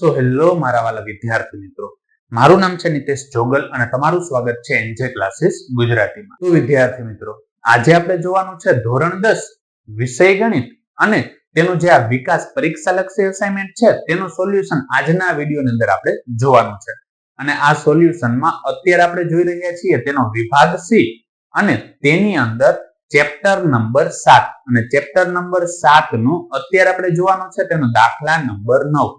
So hello મારા વાલા વિદ્યાર્થી મિત્રો. મારું નામ છે નિતેશ જોગલ અને તમારું સ્વાગત છે એનજે ક્લાસીસ ગુજરાતીમાં. તો વિદ્યાર્થી મિત્રો, આજે આપણે જોવાનું છે ધોરણ દસ, વિષય ગણિત અને તેનું જે આ વિકાસ પરીક્ષા લક્ષી અસાઇનમેન્ટ છે, તેનું સોલ્યુશન આજના વિડીયોની અંદર આપણે જોવાનું છે. અને આ સોલ્યુશનમાં અત્યારે આપણે જોઈ રહ્યા છીએ તેનો વિભાગ સી અને તેની અંદર ચેપ્ટર નંબર સાત. અને ચેપ્ટર નંબર સાતનું અત્યારે આપણે જોવાનું છે તેનો દાખલા નંબર નવ.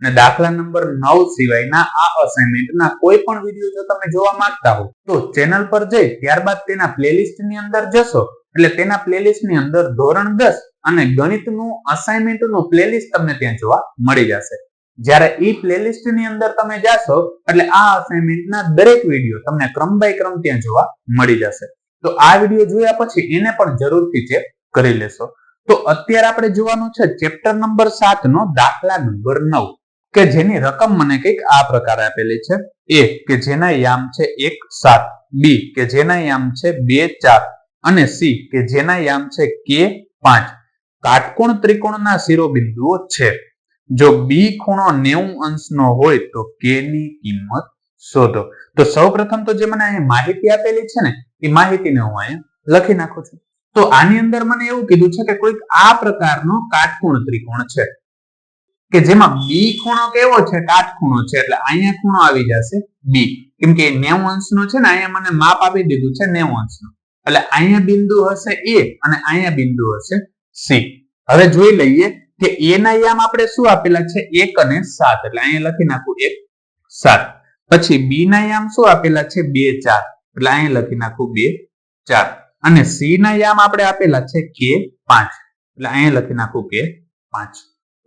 અને દાખલા નંબર નવ સિવાયના આ અસાઇનમેન્ટના કોઈ પણ વીડિયો જો તમે જોવા માંગતા હો, તો ચેનલ પર જઈ ત્યારબાદ તેના પ્લેલિસ્ટની અંદર જશો. એટલે તેના પ્લેલિસ્ટની અંદર ધોરણ દસ અને ગણિતનું અસાઇનમેન્ટનું પ્લેલિસ્ટ તમને ત્યાં જોવા મળી જશે. જ્યારે ઈ પ્લેલિસ્ટની અંદર તમે જાશો, એટલે આ અસાઇનમેન્ટના દરેક વીડિયો તમને ક્રમ બાય ક્રમ ત્યાં જોવા મળી જશે. તો આ વીડિયો જોયા પછી એને પણ જરૂરથી ચેક કરી લેશો. તો અત્યારે આપણે જોવાનું છે ચેપ્ટર નંબર સાત નો દાખલા નંબર નવ. કે જેની રકમ મને કંઈક આ પ્રકારે આપેલી છે. એ કે જેના યામ છે એક સાત. બી કે જેના યામ છે બે ચાર. અને સી કે જેના યામ છે કે પાંચ. કાટકોણ ત્રિકોણના શિરોબિંદુઓ છે. જો બી ખૂણો નેવું અંશનો હોય તો કે ની કિંમત શોધો. તો સૌપ્રથમ તો જે મને અહીંયા માહિતી આપેલી છે ને, એ માહિતીને હું અહીંયા લખી નાખું છું. તો આની અંદર મને એવું કીધું છે કે કોઈક આ પ્રકારનો કાટકોણ ત્રિકોણ છે. કે જેમાં બી ખૂણો કેવો છે? કાટખૂણો છે. એટલે અહીંયા ખૂણો આવી જશે બી કેમ કે નેવું અંશનો છે ને, અહીંયા મને માપ આપી દીધું છે નેવું અંશનું. એટલે અહીંયા બિંદુ હશે એ અને અહીંયા બિંદુ હશે સી હવે જોઈ લઈએ કે એ ના યામ આપણે શું આપેલા છે? એક અને સાત. એટલે અહીંયા લખી નાખું એક, સાત. પછી બી ના યામ શું આપેલા છે? બે, ચાર. એટલે અહીંયા લખી નાખું બે, ચાર. અને સી ના યામ આપણે આપેલા છે કે પાંચ. એટલે અહીંયા લખી નાખું કે પાંચ.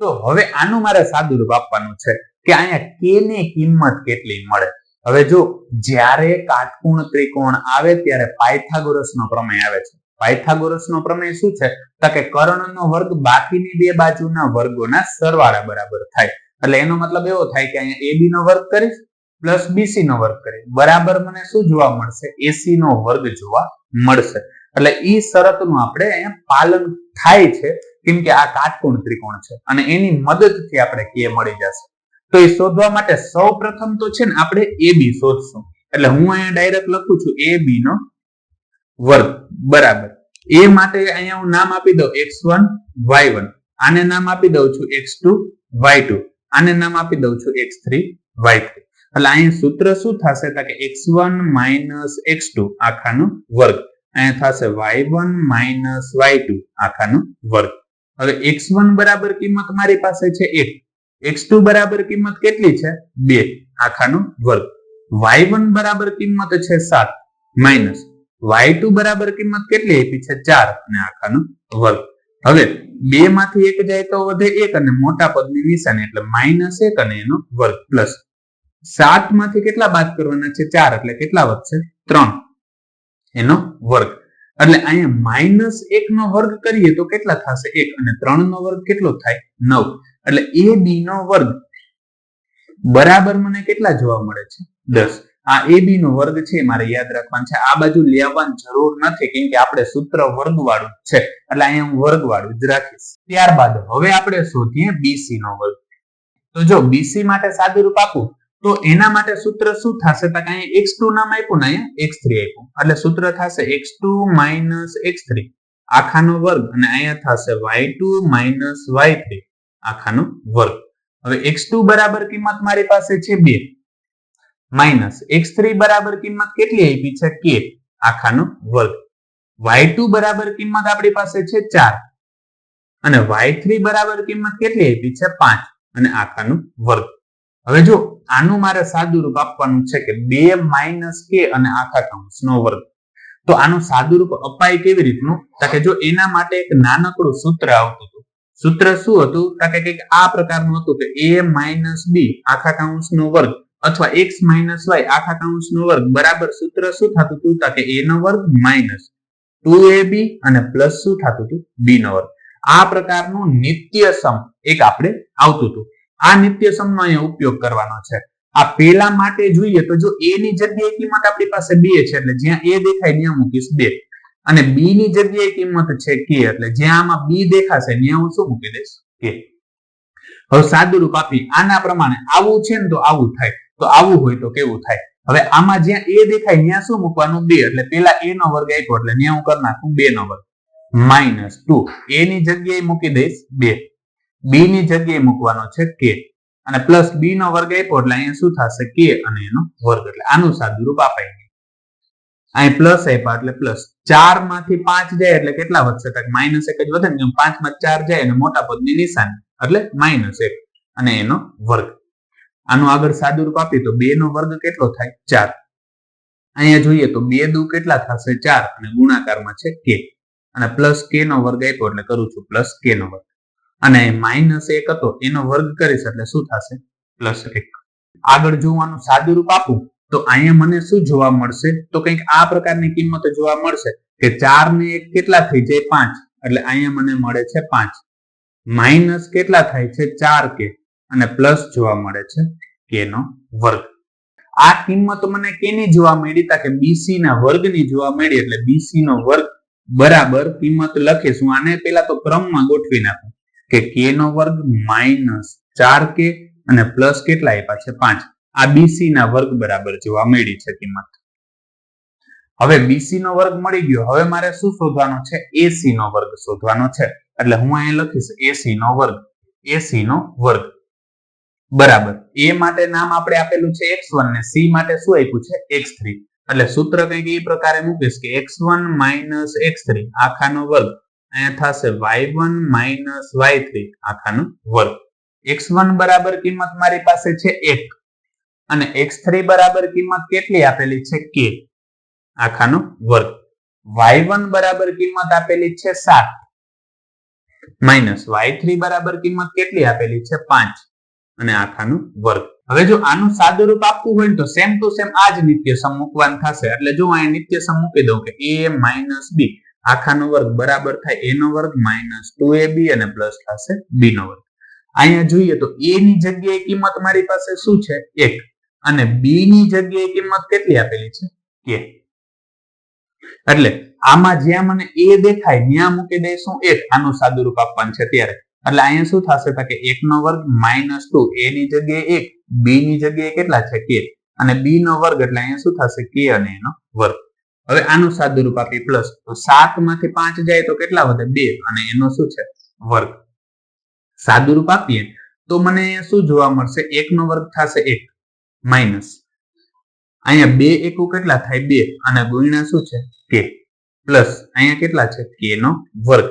તો હવે આનું મારે સાદુરૂપ આપવાનું છે કે અહીંયા કે ની કિંમત કેટલી મળે? હવે જો જ્યારે કાટકોણ ત્રિકોણ આવે ત્યારે પાયથાગોરસનો પ્રમેય આવે છે. પાયથાગોરસનો પ્રમેય શું છે? તો કે કર્ણનો વર્ગ બાકીની બે બાજુના વર્ગોના સરવાળા બરાબર થાય. એટલે એનો મતલબ એવો થાય કે અહીંયા એબી નો વર્ગ કરીશ પ્લસ બીસી નો વર્ગ કરીશ. બરાબર મને શું જોવા મળશે? એસી નો વર્ગ જોવા મળશે. એટલે ઈ શરતનું આપણે અહીંયા પાલન થાય છે. કેમ કે આ કાટકોણ ત્રિકોણ છે અને એની મદદથી આપણે કે મળી જશે. તો એ શોધવા માટે સૌ પ્રથમ તો છે ને આપણે એ બી શોધશું. એટલે હું અહીંયા ડાયરેક્ટ લખું છું એ બી નો વર્ગ. બરાબર. એ માટે અહીંયા હું નામ આપી દઉં એક્સ વન, વાય વન. આને નામ આપી દઉં છું એક્સ ટુ, વાય ટુ. આને નામ આપી દઉં છું એક્સ થ્રી, વાય થ્રી. એટલે અહીંયા સૂત્ર શું થશે? તો કે X one minus X two આખાનો વર્ગ. અહીંયા થશે Y one minus Y two આખાનો વર્ગ. હવે એક્સ વન બરાબર કિંમત મારી પાસે છે એક. એક્સ ટુ બરાબર કિંમત કેટલી છે? બે. આખાનો વર્ગ. વાય વન બરાબર કિંમત છે સાત. માઇનસ વાય ટુ બરાબર કિંમત કેટલી આપી છે? ચાર. અને આખાનો વર્ગ. હવે બે માંથી એક જાય તો વધે એક અને મોટા પદની નિશાની એટલે માઇનસ એક અને એનો વર્ગ પ્લસ સાતમાંથી કેટલા બાદ કરવાના છે? ચાર. એટલે કેટલા વધશે? ત્રણ. એનો વર્ગ. એટલે અહીંયા માઇનસ એક નો વર્ગ કરીએ તો કેટલા થશે? એક અને ત્રણ નો વર્ગ કેટલો થાય? નવ. એટલે એ બી નો વર્ગ બરાબર મને કેટલા જોવા મળે છે? દસ. આ એ બી નો વર્ગ છે મારે યાદ રાખવાનું છે. આ બાજુ લેવાની જરૂર નથી, કેમ કે આપણે સૂત્ર વર્ગ વાળું છે. એટલે અહીંયા હું વર્ગ વાળું જ રાખીશ. ત્યારબાદ હવે આપણે શોધીએ બીસી નો વર્ગ. તો જો બીસી માટે સાદુરૂપ આપું તો એના માટે સૂત્ર શું થશે? તો અહીંયા એક્સ ટુ નામ આપ્યું ને અહીંયા એક્સ થ્રી આપ્યું. એટલે સૂત્ર થશે X two minus X three આખાનો વર્ગ અને અહીંયા થશે Y two minus Y three આખાનો વર્ગ. હવે એક્સ ટુ બરાબર કિંમત મારી પાસે છે બે. માઇનસ એક્સ થ્રી બરાબર કિંમત કેટલી આપી છે? કે. આખાનો વર્ગ. વાય ટુ બરાબર કિંમત આપણી પાસે છે ચાર. અને વાય થ્રી બરાબર કિંમત કેટલી આપી છે? પાંચ. અને આખાનો વર્ગ. હવે જો આનું મારે સાદુરૂપ આપવાનું છે કે બે માઇનસ કે અને આખા કૌંસનો વર્ગ. તો આનું સાદુરૂપ અપાય કેવી રીતનું? તો કે જો એના માટે એક નાનકડું સૂત્ર આવતું હતું. સૂત્ર શું હતું? તો કે કંઈક આ પ્રકારનું હતું કે એ માઇનસ બી આખા કૌંસનો વર્ગ અથવા એક્સ માઇનસ વાય આખા કૌંસનો વર્ગ. બરાબર સૂત્ર શું થતું હતું? તો કે એ નો વર્ગ માઇનસ ટુ એ બી અને પ્લસ શું થતું હતું? બી નો વર્ગ. આ પ્રકારનું નિત્ય સમ એક આપણે આવતું હતું. આ નિત્ય સમનો અહીંયા ઉપયોગ કરવાનો છે. આ પેલા માટે જોઈએ તો જો એ ની જગ્યાએ કિંમત આપણી પાસે બે છે, એટલે જ્યાં એ દેખાય ત્યાં મૂકીશ બે. અને બી ની જગ્યાએ કિંમત છે કે એટલે જ્યાં આમાં બી દેખાશે ત્યાં હું શું મૂકી દઈશ? કે હવે સાદુરૂપ આપી, આના પ્રમાણે આવું છે ને તો આવું થાય. તો આવું હોય તો કેવું થાય? હવે આમાં જ્યાં એ દેખાય ત્યાં શું મૂકવાનું? બે. એટલે પેલા એ નો વર્ગ આપ્યો, એટલે ત્યાં હું કરી નાખું બે નો વર્ગ. માઇનસ ટુ એ ની જગ્યાએ મૂકી દઈશ બે. બી ની જગ્યાએ મૂકવાનો છે કે અને પ્લસ બી નો વર્ગ આપ્યો એટલે અહીંયા શું થશે? કે અને એનો વર્ગ. એટલે આનું સાદુરૂપ અપાઈ ગયું. અહીં પ્લસ આપ્યા એટલે પ્લસ ચારમાંથી પાંચ જાય એટલે કેટલા વધશે? માઇનસ એક જ વધે ને પાંચમાં ચાર જાય અને મોટા પદની નિશાની. એટલે માઇનસ એક. અને એનો વર્ગ. આનું આગળ સાદુરૂપ આપીએ તો બે નો વર્ગ કેટલો થાય? ચાર. અહીંયા જોઈએ તો બે દુ કેટલા થશે? ચાર. અને ગુણાકારમાં છે કે અને પ્લસ કે નો વર્ગ આપ્યો એટલે કરું છું પ્લસ કે નો વર્ગ. અને માઇનસ એક હતો, એનો વર્ગ કરીશ એટલે શું થશે? પ્લસ એક. આગળ જોવાનું સાદુરૂપ આપું, તો અહીંયા મને શું જોવા મળશે? તો કંઈક આ પ્રકારની કિંમત જોવા મળશે કે ચાર ને એક કેટલા થઈ જાય? પાંચ. એટલે અહીંયા મને મળે છે પાંચ. માઇનસ કેટલા થાય છે? ચાર કે. અને પ્લસ જોવા મળે છે કે નો વર્ગ. આ કિંમત મને કેની જોવા મળી? તા કે બીસી ના વર્ગની જોવા મળી, એટલે બીસી નો વર્ગ બરાબર કિંમત લખીશું. આને પેલા તો ક્રમમાં ગોઠવી નાખું. કે કે નો વર્ગ માઇનસ ચાર કે અને પ્લસ કેટલા આપ્યા છે? પાંચ. આ બીસી ના વર્ગ બરાબર જોવા મળી છે કિંમત. હવે બીસી નો વર્ગ મળી ગયો. હવે મારે શું શોધવાનો છે? એસી નો વર્ગ શોધવાનો છે. એટલે હું અહીં લખીશ એસી નો વર્ગ. એસી નો વર્ગ. બરાબર. એ માટે નામ આપણે આપેલું છે એક્સ વન ને સી માટે શું આપ્યું છે? એક્સ થ્રી એટલે સૂત્ર કંઈક એ પ્રકારે મૂકીશ કે X one minus X three આખાનો વર્ગ. અહીંયા થશે વાય વન માઇનસ આખાનો વર્ગ. એક્સ બરાબર કિંમત મારી પાસે છે એક. અને એક્સ થ્રી બરાબર કિંમત કેટલી આપેલી છે કે આખાનો વર્ગ. વાય બરાબર કિંમત આપેલી છે સાત. માઇનસ વાય થ્રી બરાબર કિંમત કેટલી આપેલી છે પાંચ. અને આખાનું વર્ગ. હવે જો આનું સાદું રૂપ આપવું હોય તો સેમ ટુ સેમ આ જ નિત્ય સમ મૂકવાનું થશે. એટલે જો અહીંયા નિત્યસમ મૂકી દઉં કે એ માઇનસ બી આખાનો વર્ગ બરાબર થાય એ નો વર્ગ માઇનસ ટુ એ બી અને પ્લસ થશે બી નો વર્ગ. અહીંયા જોઈએ તો એ ની જગ્યાએ કિંમત મારી પાસે શું છે? એક. અને બી ની જગ્યાએ કિંમત કેટલી આપેલી છે? કે એટલે આમાં જ્યાં મને એ દેખાય, ત્યાં મૂકી દઈશું એક. આનું સાદું રૂપ આપવાનું છે ત્યારે. એટલે અહીંયા શું થશે? કે એક નો વર્ગ માઇનસ ટુ એ ની જગ્યાએ એક. બી ની જગ્યાએ કેટલા છે? કે અને બી નો વર્ગ, એટલે અહીંયા શું થશે? કે અને એનો વર્ગ. હવે આનું સાત દુરૂપ આપી પ્લસ તો સાતમાંથી પાંચ જાય તો કેટલા વધે? બે. અને એનો શું છે? વર્ગ. સાત દુરૂપ આપીએ તો મને શું જોવા મળશે? એક નો વર્ગ થશે એક. માઇનસ અહીંયા બે એકુ કેટલા થાય? બે. અને ગુણ્યા શું છે? કે. પ્લસ અહીંયા કેટલા છે? કે નો વર્ગ.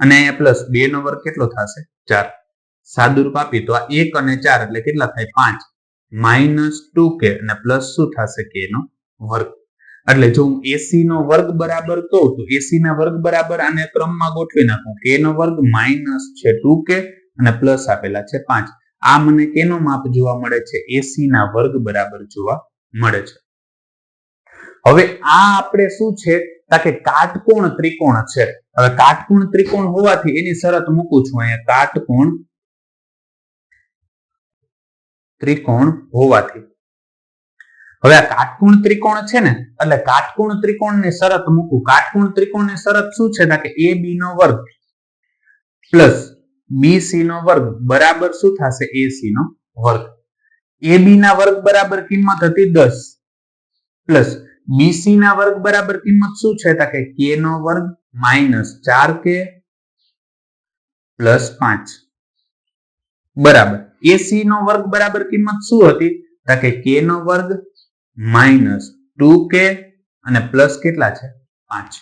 અને અહીંયા પ્લસ બે નો વર્ગ કેટલો થશે? ચાર. સાદુરૂપ આપીએ તો આ એક અને ચાર એટલે કેટલા થાય? પાંચ. માઇનસ ટુ કે. અને પ્લસ શું થશે? કે નો વર્ગ. એટલે જો હું એસી નો વર્ગ બરાબર કહું તો એસી ના વર્ગ બરાબર આને ક્રમમાં ગોઠવી નાખું. કે નો વર્ગ માઇનસ છે ટુ કે અને પ્લસ આપેલા છે પાંચ. આ મને કેનો માપ જોવા મળે છે? એસી ના વર્ગ બરાબર જોવા મળે છે. હવે આ આપણે શું છે? કે કાટકોણ ત્રિકોણ છે. હવે કાટકોણ ત્રિકોણ હોવાથી એની શરત મૂકું છું અહીંયા. કાટકોણ ત્રિકોણ હોવાથી. હવે આ કાટકોણ ત્રિકોણ છે ને, એટલે કાટકોણ ત્રિકોણની શરત મૂકું. કાટકોણ ત્રિકોણની શરત શું છે? કે એ બી નો વર્ગ પ્લસ બી સી નો વર્ગ બરાબર શું થશે? એ સી નો વર્ગ. એ બી ના વર્ગ બરાબર કિંમત હતી દસ પ્લસ બીસી ના વર્ગ બરાબર કિંમત શું છે? કે કે નો વર્ગ માઇનસ ચાર કે પ્લસ પાંચ. બરાબર. એસી નો વર્ગ બરાબર કિંમત શું હતી? કે નો વર્ગ માઇનસ ટુ કે અને પ્લસ કેટલા છે? પાંચ.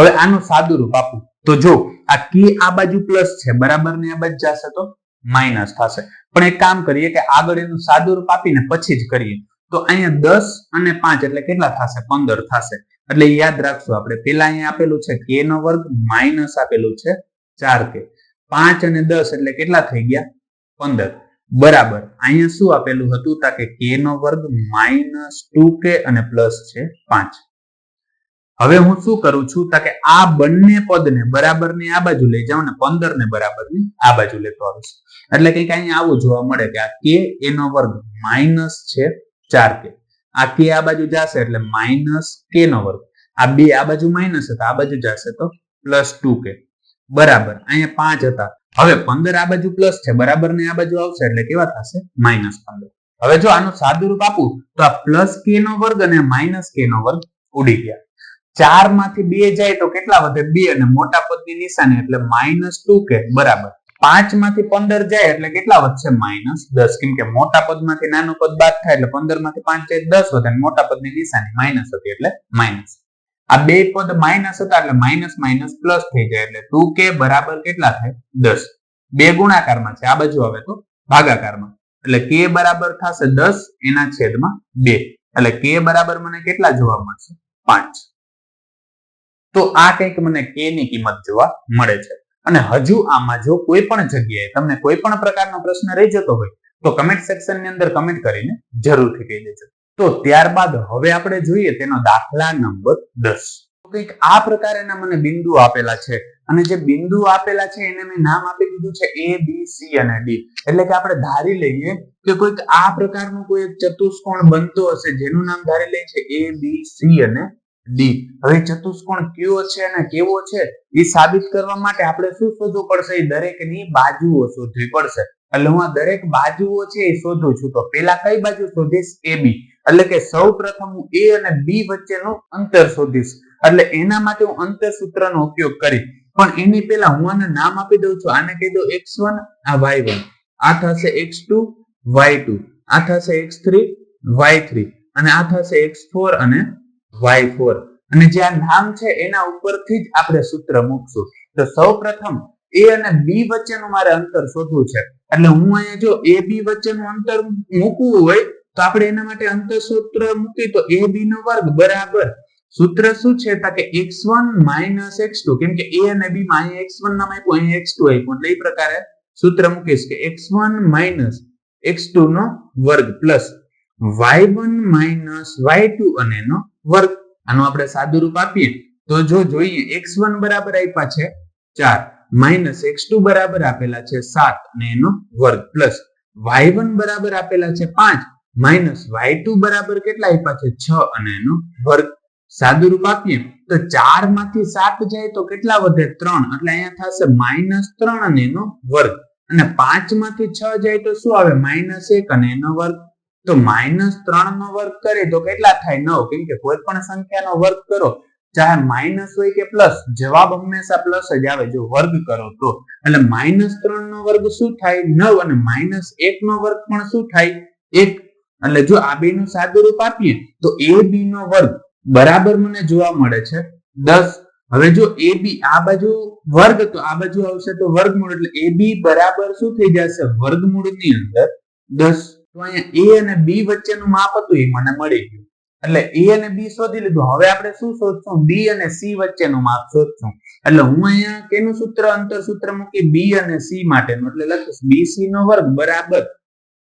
હવે આનું સાદું રૂપ આપું. તો જો આ કે આ બાજુ પ્લસ છે, બરાબર ને આ બાજુ જશે તો માઇનસ થશે. પણ એક કામ કરીએ કે આગળ એનું સાદું રૂપ આપીને પછી જ કરીએ. તો અહીંયા દસ અને પાંચ એટલે કેટલા થશે? પંદર થશે. એટલે યાદ રાખશું, આપણે પેલા અહીંયા આપેલું છે કે નો વર્ગ માઇનસ આપેલું છે ચાર કે. પાંચ અને દસ એટલે કેટલા થઈ ગયા? પંદર. બરાબર. અહીંયા શું આપેલું હતું? તા કે કે નો વર્ગ માઇનસ ટુ કે અને પ્લસ છે પાંચ. હવે હું શું કરું છું? તા કે આ બંને પદને બરાબરની આ બાજુ લઈ જાઉં ને પંદર ને બરાબરની આ બાજુ લેતો આવીશ. એટલે કંઈક અહીંયા આવું જોવા મળે કે આ કે એનો વર્ગ માઇનસ છે ચાર કે આ કે આ બાજુ જશે એટલે માઇનસ કે નો વર્ગ. આ બે આ બાજુ માઇનસ હતા આ બાજુ જશે તો પ્લસ ટુ કે બરાબર. અહીંયા પાંચ હતા. હવે પંદર આ બાજુ પ્લસ છે. બરાબર ને આ બાજુ આવશે એટલે કેવા થશે? માઇનસ પંદર. હવે જો આનું સાદું રૂપ આપું, તો આ પ્લસ કે નો વર્ગ અને માઇનસ કે નો વર્ગ ઉડી ગયા. ચારમાંથી બે જાય તો કેટલા વધે? બે અને મોટા પદની નિશાની એટલે માઇનસ ટુ કે બરાબર. પાંચમાંથી પંદર જાય એટલે કેટલા વધશે? માઇનસ દસ. કેમ કે મોટા પદમાંથી નાનું પદ બાદ થાય એટલે પંદરમાંથી પાંચ જાય દસ વધે મોટા પદની નિશાની માઇનસ હતી એટલે માઇનસ આ બે પદ માઇનસ હતા એટલે માઇનસ માઇનસ પ્લસ થઈ જાય એટલે ટુ કે બરાબર કેટલા થાય? દસ. બે ગુણાકારમાં છે. આ બાજુ આવે તો ભાગાકારમાં. એટલે કે બરાબર થશે દસ, એના છેદમાં બે. એટલે કે બરાબર મને કેટલા જોવા મળશે? પાંચ. તો આ કંઈક મને કે ની કિંમત જોવા મળે છે. અને હજુ આમાં જો કોઈ પણ જગ્યાએ તમને કોઈ પણ પ્રકારનો પ્રશ્ન રહી જતો હોય, તો કમેન્ટ સેક્શનની અંદર કમેન્ટ કરીને જરૂરથી કહી દેજો. તો ત્યારબાદ હવે આપણે જોઈએ તેનો દાખલા નંબર દસ. કંઈક આ પ્રકારના મને બિંદુ આપેલા છે. અને જે બિંદુ આપેલા છે એને મેં નામ આપી દીધું છે એ બી સી અને ડી એટલે કે આપણે ધારી લઈએ કે કોઈક આ પ્રકારનું કોઈ એક ચતુષ્કોણ બનતો હશે, જેનું નામ ધારી લઈએ છે એ બી સી અને ડી હવે ચતુષ્કોણ કયો છે અને કેવો છે, એ સાબિત કરવા માટે આપણે શું શોધવું પડશે? એ દરેકની બાજુઓ શોધવી પડશે. એટલે હું આ દરેક બાજુઓ છે એ શોધું છું. તો પેલા કઈ બાજુ શોધીશ? એ, બી. એટલે કે સૌ પ્રથમ હું એ અને બી વચ્ચેનું અંતર શોધીશ. એટલે એના માટે હું અંતર સૂત્રનો ઉપયોગ કરીશ. પણ એની પહેલા હું આને નામ આપી દઉં છું. આને કહી દઉં એક્સ વન, આ વાય વન. આ થશે એક્સ ટુ, વાય ટુ. આ થશે એક્સ થ્રી, વાય થ્રી. અને આ થશે એક્સ ફોર અને વાય ફોર. અને જે આ નામ છે એના ઉપરથી જ આપણે સૂત્ર મૂકશું. તો સૌ પ્રથમ એ અને બી વચ્ચેનું મારે અંતર શોધવું છે. એટલે હું અહીંયા જો એ બી વચ્ચેનું અંતર મૂકવું હોય, તો આપણે એના માટે અંતર સૂત્ર મૂકી તો એ બી નો વર્ગ બરાબર. સૂત્ર શું છે? તો કે X one minus X two કેમ કે એ અને બી માં અહીંયા એક્સ વન નામ આપ્યું, અહીંયા એક્સ ટુ આપ્યું. એટલે એ પ્રકારે સૂત્ર મૂકીશ કે X one minus X two નો વર્ગ plus Y one minus Y two અને એનો વર્ગ. આનું આપણે સાદું રૂપ આપીએ. તો જો જોઈએ એક્સ વન બરાબર આપ્યા છે ચાર. માઇનસ એક્સ ટુ બરાબર આપેલા છે સાત અને એનો વર્ગ પ્લસ વાય વન બરાબર આપેલા છે પાંચ. માઇનસ વાય ટુ બરાબર કેટલા આપ્યા છે છ અને એનો વર્ગ. સાદું રૂપ આપીએ તો ચારમાંથી સાત જાય તો કેટલા વધે ત્રણ? એટલે અહીંયા થશે માઇનસ ત્રણ અને એનો વર્ગ. અને પાંચમાંથી છ જાય તો શું આવે? માઇનસ એક અને એનો વર્ગ. તો માઇનસ ત્રણ નો વર્ગ કરે તો કેટલા થાય? નવ. કેમ કે કોઈ પણ સંખ્યાનો વર્ગ કરો ચાહે માઇનસ હોય કે પ્લસ જવાબ હંમેશા પ્લસ જ આવે જો વર્ગ કરો તો. એટલે માઇનસ ત્રણ નો વર્ગ શું થાય? નવ અને માઇનસ એક નો વર્ગ પણ શું થાય? એક. એટલે જો આ બે નું સાદું રૂપ આપીએ, તો એ બી નો વર્ગ બરાબર મને જોવા મળે છે દસ. હવે જો એ બી આ બાજુ વર્ગ, તો આ બાજુ આવશે તો વર્ગમૂળ. એટલે એ બી બરાબર શું થઈ જશે? વર્ગમૂળની અંદર દસ. તો અહીંયા એ અને બી વચ્ચેનું માપ હતું, એ મને મળી ગયું. એટલે એ અને બી શોધી લીધું. હવે આપણે શું શોધશું? બી અને સી વચ્ચેનું માપ શોધશું. એટલે હું અહીંયા કેનું સૂત્ર અંતર સૂત્ર મૂકી બી અને સી માટેનું, એટલે લખીશ. બી સી નો વર્ગ બરાબર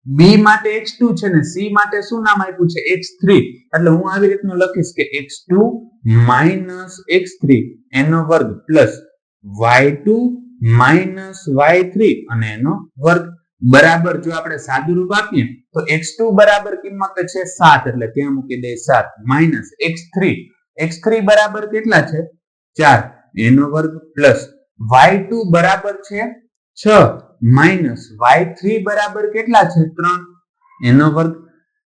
બી માટે એક્સ ટુ છે ને સી માટે શું નામ આપ્યું છે? એક્સ થ્રી એટલે હું આવી રીતનું લખીશ કે X two minus X three એનો વર્ગ plus Y two minus Y three અને એનો વર્ગ બરાબર જો આપણે સાદું રૂપ આપીએ, તો x2 બરાબર કિંમત છે સાત, એટલે ત્યાં મૂકી દે સાત minus X three X three બરાબર કેટલા છે? 4 એનો વર્ગ પ્લસ વાય બરાબર છે છ. માઇનસ વાય થ્રી બરાબર કેટલા છે? ત્રણ. એનો વર્ગ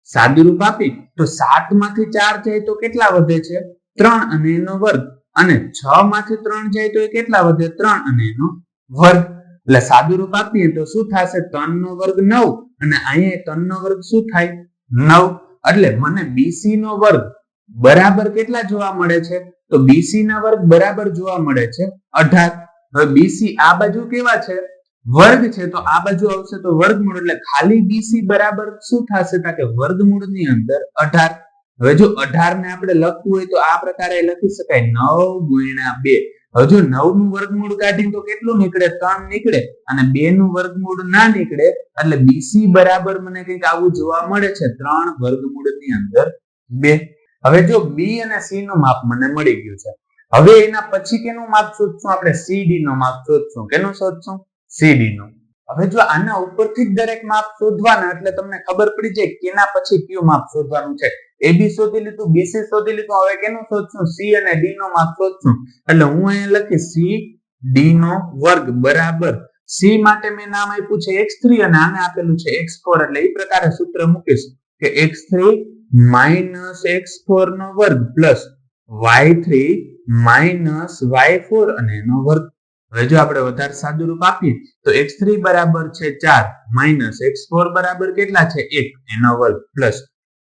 સાદું રૂપ આપી, તો સાતમાંથી ચાર જાય તો કેટલા વધે છે? ત્રણ. અને એનો વર્ગ, અને છ માંથી ત્રણ જાય તો એ કેટલા વધે? ત્રણ. અને એનો વર્ગ એટલે સાદું રૂપ આપીએ તો શું થશે? ત્રણ નો વર્ગ નવ અને અહીંયા ત્રણ નો વર્ગ શું થાય? નવ. એટલે મને બીસી નો વર્ગ બરાબર કેટલા જોવા મળે છે? તો બીસી ના વર્ગ બરાબર જોવા મળે છે અઢાર. હવે બીસી આ બાજુ કેવા છે? વર્ગ છે તો આ બાજુ આવશે તો વર્ગમૂળ. એટલે ખાલી બીસી બરાબર શું થશે? કે વર્ગમૂળની અંદર અઢાર. હવે જો અઢાર ને આપણે લખવું હોય તો આ પ્રકારે લખી શકાય. નવ ગુણ્યા બે. હવે જો નવનું વર્ગમૂળ કાઢી તો કેટલું નીકળે? ત્રણ નીકળે. અને બે નું વર્ગમૂળ ના નીકળે, એટલે બીસી બરાબર મને કંઈક આવું જોવા મળે છે ત્રણ વર્ગમૂળની અંદર બે. હવે જો બી અને સી નું માપ મને મળી ગયું છે. હવે એના પછી કેનું માપ શોધશું? આપણે સીડી નું માપ શોધશું. કેનું શોધશું? સીડી નું. હવે જો આના ઉપરથી જ દરેક માપ શોધવાના, એટલે તમને ખબર પડી જાય કેના પછી કયું માપ શોધવાનું છે. એબી શોધી લીધું બીસી શોધી લીધું, હવે કેનું શોધશું? સી અને ડી નો માપ શોધશું. એટલે હું અહીંયા લખીશ સી ડી નો વર્ગ, બરાબર. સી માટે મેં નામ આપ્યું છે એક્સ થ્રી અને આને આપેલું છે એક્સ ફોર એટલે એ પ્રકારે સૂત્ર મૂકીશ કે X three minus X four નો વર્ગ plus Y three minus Y four અને એનો વર્ગ હવે જો આપણે વધારે સાદું રૂપ આપીએ, તો એક્સ થ્રી બરાબર છે ચાર માઇનસ એક્સ ફોર બરાબર કેટલા છે એક? એનો વર્ગ પ્લસ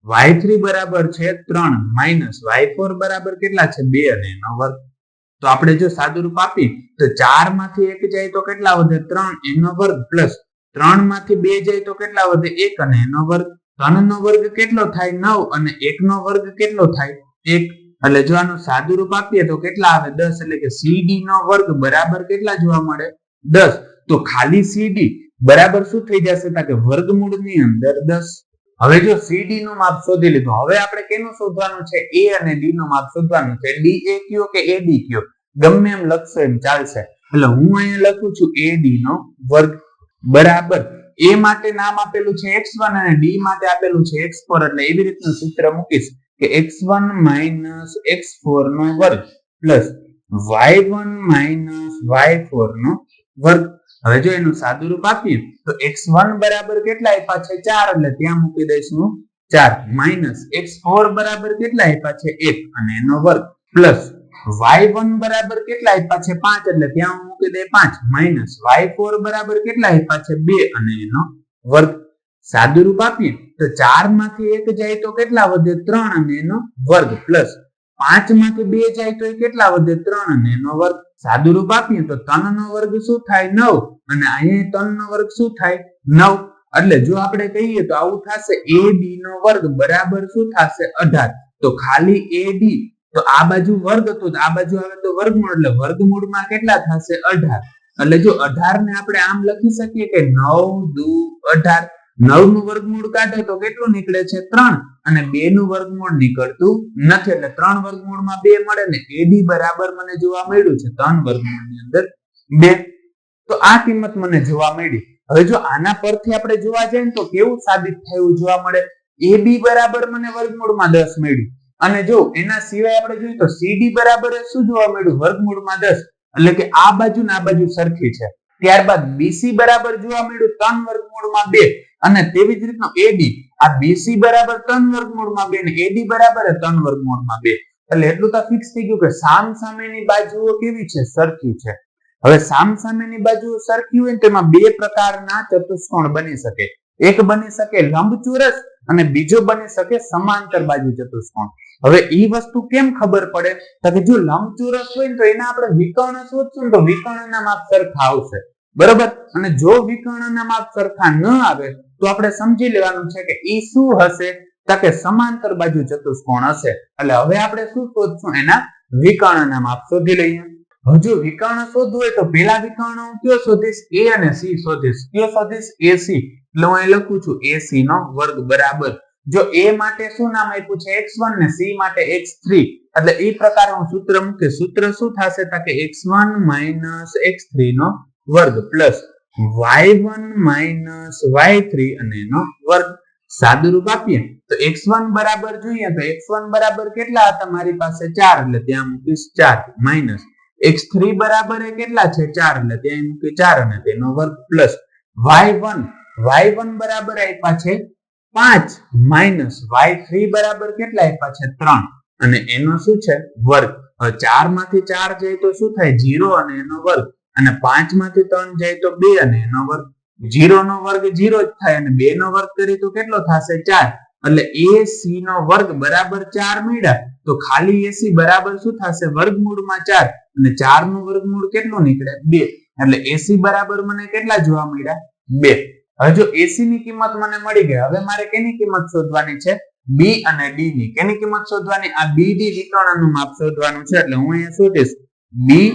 વાય થ્રી બરાબર છે ત્રણ માઇનસ વાય ફોર બરાબર કેટલા છે બે? અને એનો વર્ગ. તો આપણે જો સાદું રૂપ આપીએ, તો ચારમાંથી એક જાય તો કેટલા વધે? ત્રણ. એનો વર્ગ પ્લસ ત્રણમાંથી બે જાય તો કેટલા વધે? એક. અને એનો વર્ગ. ત્રણ નો વર્ગ કેટલો થાય? નવ. અને એક નો વર્ગ કેટલો થાય? એક. એટલે જો આનું સાદું રૂપ આપીએ તો કેટલા આવે? દસ. એટલે કે સીડી નો વર્ગ બરાબર કેટલા જોવા મળે? દસ. તો ખાલી સીડી બરાબર શું થઈ જશે? કે વર્ગમૂળની અંદર દસ. હવે જો સીડી નું માપ શોધી લીધું, હવે આપણે કેનું શોધવાનું છે? એ અને ડી નું માપ શોધવાનું છે. ડી એ કયો કે એ ડી કયો? ગમે એમ લખશો એમ ચાલશે. એટલે હું અહીંયા લખું છું એ ડી નો વર્ગ. બરાબર. એ માટે નામ આપેલું છે એક્સ વન અને ડી માટે આપેલું છે એક્સ ફોર એટલે એવી રીતનું સૂત્ર મૂકીશ. કે X one minus X four નો વર્ગ plus Y one minus Y four નો વર્ગ. હવે જો એનું સાદું રૂપ આપીએ, તો એક્સ બરાબર કેટલા આપ્યા છે? ચાર. એટલે ત્યાં મૂકી દઈશું ચાર. માઇનસ એક્સ ફોર બરાબર કેટલા આપ્યા છે? એક. અને એનો વર્ગ પ્લસ વાય વન બરાબર કેટલા આપ્યા છે? પાંચ. એટલે ત્યાં હું મૂકી દે પાંચ. માઇનસ વાય ફોર બરાબર કેટલા આપ્યા છે? બે. અને એનો વર્ગ સાદું રૂપ આપીએ તો ચારમાંથી એક જાય તો કેટલા વધે ત્રણ અને એનો વર્ગ પ્લસ પાંચમાંથી બે જાય તો એ કેટલા વધે ત્રણ અને એનો વર્ગ? સાદુરૂપ આપીએ તો ત્રણ નો વર્ગ શું થાય? નવ. અને અહીંયા ત્રણ નો વર્ગ શું થાય? નવ. એટલે જો આપણે કહીએ તો આવું થશે. એ બી નો વર્ગ બરાબર શું થશે? અઢાર. તો ખાલી એ ડી તો આ બાજુ વર્ગ તો આ બાજુ આવે તો વર્ગમૂળ એટલે વર્ગમૂળમાં કેટલા થશે? અઢાર. એટલે જો અઢાર ને આપણે આમ લખી શકીએ કે નવ દુ અઢાર. નવનું વર્ગમૂળ કાઢે તો કેટલું નીકળે છે? ત્રણ. અને બે નું વર્ગમૂળ નીકળતું નથી. એટલે ત્રણ વર્ગમૂળમાં બે મળે ને એડી બરાબર મને જોવા મળ્યું છે. ત્રણ વર્ગમૂળની અંદર બે. તો આ કિંમત મને જોવા મળી. હવે જો આના પરથી આપણે જોવા જઈએ ને તો કેવું સાબિત થયું જોવા મળે? એ બી બરાબર મને વર્ગમૂળમાં દસ મળ્યું. અને જો એના સિવાય આપણે જોઈએ તો સીડી બરાબર શું જોવા મળ્યું? વર્ગમૂળમાં દસ. એટલે કે આ બાજુ ને આ બાજુ સરખી છે. ત્યારબાદ બીસી બરાબર જોવા મળ્યું ત્રણ વર્ગમૂળમાં બે. અને તેવી જ રીતનો એડી આ બીસી બરાબર ત્રણ વર્ગમૂળમાં બે ને એડી બરાબર ત્રણ વર્ગમૂળમાં બે. એટલે એટલું તો ફિક્સ થઈ ગયું કે સામ સામેની બાજુઓ કેવી છે? સરખી છે. હવે સામ સામેની બાજુઓ સરખી હોય તેમાં બે પ્રકારના ચતુષ્કોણ બની શકે. એક બની શકે લંબચોરસ અને બીજો બની શકે સમાંતર બાજુ ચતુષ્કોણ. હવે એ વસ્તુ કેમ ખબર પડે? તો કે જો લંબચોરસ હોય ને તો એના આપણે વિકર્ણ શોધશું ને તો વિકર્ણના માપ સરખા આવશે. બરોબર? અને જો વિકર્ણના માપ સરખા ન આવે, તો આપણે સમજી લેવાનું છે કે ઈ શું હશે? તો કે સમાંતર બાજુ ચતુષ્કોણ હશે. એટલે હવે આપણે શું શોધશું? એના વિકર્ણના માપ શોધી લઈએ. હજુ વિકર્ણ શોધવું હોય તો પેલા વિકર્ણ હું કયો શોધીશ? એ અને સી શોધીશ. કયો શોધીશ? એસી એટલે હું લખું છું એસી નો વર્ગ બરાબર. જો એ માટે શું નામ આપ્યું છે? એક્સ વન ને સી માટે એક્સ થ્રી એટલે એ પ્રકારે હું સૂત્ર મૂકીશ. સૂત્ર શું થશે? તો કે X one minus X three નો વર્ગ plus Y one minus Y three અને એનો વર્ગ સાદુરૂપ આપીએ. તો એક્સ વન બરાબર જોઈએ તો એક્સ વન બરાબર કેટલા હતા? મારી પાસે ચાર, એટલે ત્યાં મૂકીશ ચાર, માઇનસ એક્સ થ્રી બરાબર કેટલા છે? ચાર, એટલે ત્યાં મૂકી ચાર અને તેનો વર્ગ plus Y one. Y one બરાબર આપ્યા છે પાંચ, માઇનસ વાય થ્રી બરાબર કેટલા આપ્યા છે? ત્રણ. અને એનો શું છે? વર્ગ. ચારમાંથી ચાર જાય તો શું થાય? જીરો અને એનો વર્ગ. અને પાંચમાંથી ત્રણ જાય તો બે અને એનો વર્ગ જીરો નો વર્ગ જીરો જ થાય અને બે નો વર્ગ કરી તો કેટલો થશે ચાર. એટલે એ સી નો વર્ગ બરાબર ચાર મળ્યા તો ખાલી એસી બરાબર શું થશે? વર્ગમૂળમાં ચાર. અને ચારનું વર્ગમૂળ કેટલું નીકળે? બે. એટલે એસી બરાબર મને કેટલા જોવા મળ્યા? બે. હવે જો એસી ની કિંમત મને મળી ગઈ, હવે મારે કેની કિંમત શોધવાની છે? બી અને ડી ની. કેની કિંમત શોધવાની? આ બી ડી વિકર્ણનું માપ શોધવાનું છે, એટલે હું અહીંયા શોધીશ. બી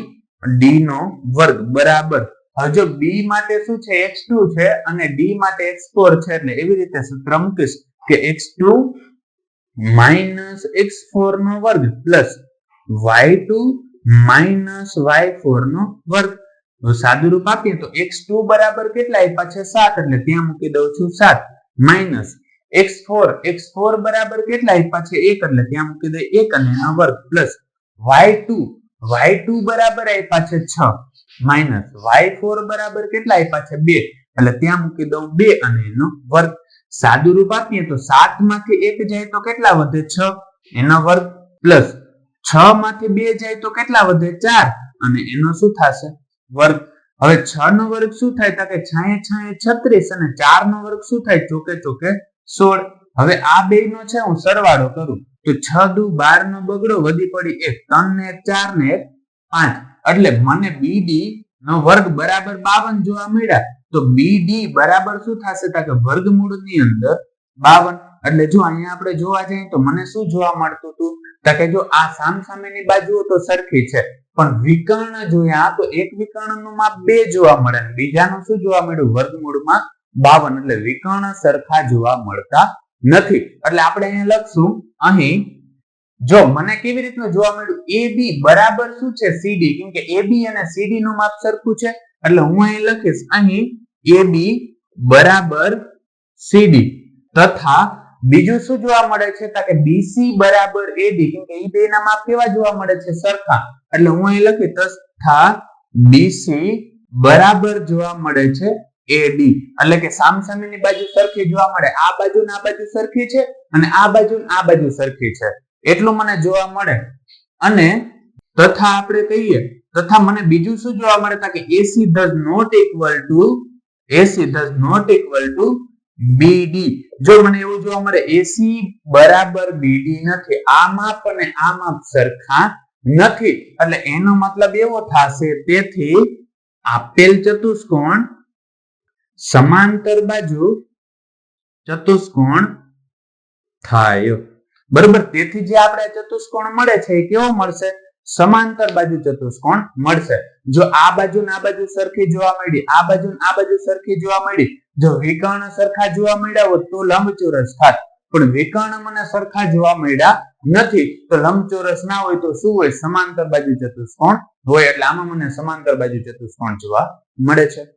ડી નો વર્ગ, બરાબર. હવે જો બી માટે શું છે? એક્સ ટુ છે અને ડી માટે એક્સ ફોર છે, એટલે એવી રીતે સૂત્ર મૂકીશ કે X two minus X four નો વર્ગ plus Y two minus Y four નો વર્ગ. સાદું રૂપ આપીએ તો એક્સ ટુ બરાબર કેટલા આપ્યા છે? સાત. એટલે ત્યાં મૂકી દઉં છું સાત. Minus X four X four બરાબર કેટલા આપ્યા છે? એક. એટલે ત્યાં મૂકી દે એક અને એનો વર્ગ પ્લસ વાય ટુ વાય બરાબર આપ્યા છે છ. માઇનસ વાય ફોર બરાબર કેટલા આપ્યા છે બે. એટલે ત્યાં મૂકી દઉં બે અને એનો વર્ગ. સાદું રૂપ આપીએ તો સાતમાંથી એક જાય તો કેટલા વધે છ? એનો વર્ગ પ્લસ છ માંથી બે જાય તો કેટલા વધે ચાર? અને એનો શું થશે? વર્ગ. હવે છ નો વર્ગ શું થાય? તો કે છાએ છાએ છત્રીસ અને ચાર નો વર્ગ શું થાય? ચોકે ચોકે સોળ. હવે આ બે નો છે, હું સરવાળો કરું. તો છ દુ બાર નો બગડો વધી પડી એક, ત્રણ ને એક, ચાર ને એક, પાંચ. એટલે મને બીડી નો વર્ગ બરાબર બાવન જોવા મળ્યા. તો બીડી બરાબર શું થશે? કે વર્ગમૂળની અંદર બાવન. એટલે જો અહીંયા આપણે જોવા જઈએ તો મને શું જોવા મળતું હતું? તો કે જો આ સામ સામેની બાજુઓ તો સરખી છે, પણ વિકર્ણ જોયા તો એક વિકર્ણનું માપ બે જોવા મળે બીજાનું શું જોવા મળ્યું? વર્ગમૂળમાં બાવન. એટલે વિકર્ણ સરખા જોવા મળતા નથી. એટલે આપણે અહીંયા લખશું, અહીં, જો મને કેવી રીતનું જોવા મળ્યું? એ બી બરાબર શું છે? સીડી કેમ કે એ બી અને સીડી નું માપ સરખું છે. એટલે હું અહીં લખીશ, અહીં એ બી બરાબર સીડી તથા બીજું શું જોવા મળે છે? કે બીસી બરાબર એડી કેમ કે એ બે ના માપ કેવા જોવા મળે છે? સરખા. એટલે હું અહીં લખી તથા બીસી બરાબર જોવા મળે છે. એડી એટલે કે સામસામેની બાજુ સરખી જોવા મળે. આ બાજુ આ બાજુ સરખી છે અને આ બાજુ આ બાજુ સરખી છે. એટલું મને જોવા મળે. અને તથા આપણે કહીએ, તથા મને બીજું શું જોવા મળે? કે AC does not equal to AC does not equal to BD જો મને એવું જોવા મળે એસી બરાબર બીડી નથી. આ માપ અને આ માપ સરખા નથી. એટલે એનો મતલબ એવો થશે, તેથી આપેલ ચતુષ્કોણ સમાંતર બાજુ ચતુષ્કોણ થાય. બરોબર? તેથી જે આપણે ચતુષ્કોણ મળે છે એ કેવો મળશે? સમાંતર બાજુ ચતુષ્કોણ મળશે. જો આ બાજુ આ બાજુ સરખી જોવા મળી, આ બાજુ આ બાજુ સરખી જોવા મળી, જો વિકર્ણ સરખા જોવા મળ્યા હોત તો લંબચોરસ થાત. પણ વિકર્ણ મને સરખા જોવા મળ્યા નથી, તો લંબચોરસ ના હોય તો શું હોય? સમાંતર બાજુ ચતુષ્કોણ હોય. એટલે આમાં મને સમાંતર બાજુ ચતુષ્કોણ જોવા મળે છે.